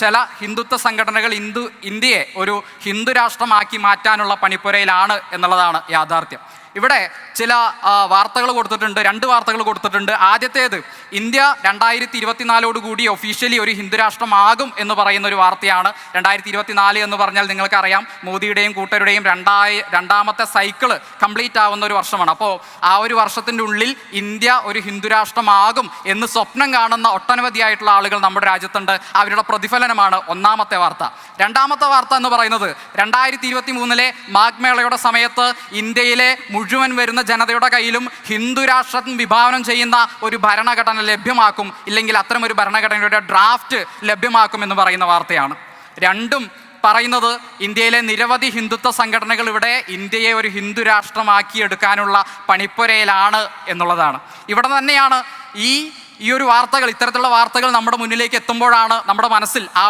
ചില ഹിന്ദുത്വ സംഘടനകൾ ഇന്ത്യയെ ഒരു ഹിന്ദു രാഷ്ട്രമാക്കി മാറ്റാനുള്ള പണിപ്പുരയിലാണ് എന്നുള്ളതാണ് യാഥാർത്ഥ്യം. ഇവിടെ ചില വാർത്തകൾ കൊടുത്തിട്ടുണ്ട് രണ്ട് വാർത്തകൾ കൊടുത്തിട്ടുണ്ട്. ആദ്യത്തേത് ഇന്ത്യ രണ്ടായിരത്തി ഇരുപത്തിനാലോട് കൂടി ഒഫീഷ്യലി ഒരു ഹിന്ദുരാഷ്ട്രമാകും എന്ന് പറയുന്ന ഒരു വാർത്തയാണ്. രണ്ടായിരത്തി ഇരുപത്തിനാല് എന്ന് പറഞ്ഞാൽ നിങ്ങൾക്കറിയാം മോദിയുടെയും കൂട്ടരുടെയും രണ്ടായി രണ്ടാമത്തെ സൈക്കിൾ കംപ്ലീറ്റ് ആവുന്ന ഒരു വർഷമാണ്. അപ്പോൾ ആ ഒരു വർഷത്തിന്റെ ഉള്ളിൽ ഇന്ത്യ ഒരു ഹിന്ദുരാഷ്ട്രമാകും എന്ന് സ്വപ്നം കാണുന്ന ഒട്ടനവധിയായിട്ടുള്ള ആളുകൾ നമ്മുടെ രാജ്യത്തുണ്ട്. അവരുടെ പ്രതിഫലനമാണ് ഒന്നാമത്തെ വാർത്ത. രണ്ടാമത്തെ വാർത്ത എന്ന് പറയുന്നത് രണ്ടായിരത്തി ഇരുപത്തി മൂന്നിലെ മാഗ്മേളയുടെ സമയത്ത് ഇന്ത്യയിലെ മുഴുവൻ വരുന്ന ജനതയുടെ കയ്യിലും ഹിന്ദു രാഷ്ട്രം വിഭാവനം ചെയ്യുന്ന ഒരു ഭരണഘടന ലഭ്യമാക്കും ഇല്ലെങ്കിൽ അത്തരം ഒരു ഭരണഘടനയുടെ ഡ്രാഫ്റ്റ് ലഭ്യമാക്കും എന്ന് പറയുന്ന വാർത്തയാണ്. രണ്ടും പറയുന്നത് ഇന്ത്യയിലെ നിരവധി ഹിന്ദുത്വ സംഘടനകൾ ഇവിടെ ഇന്ത്യയെ ഒരു ഹിന്ദു രാഷ്ട്രമാക്കി എടുക്കാനുള്ള പണിപ്പുരയിലാണ് എന്നുള്ളതാണ്. ഇവിടെ തന്നെയാണ് ഈ ഈ ഒരു വാർത്തകൾ ഇത്തരത്തിലുള്ള വാർത്തകൾ നമ്മുടെ മുന്നിലേക്ക് എത്തുമ്പോഴാണ് നമ്മുടെ മനസ്സിൽ ആ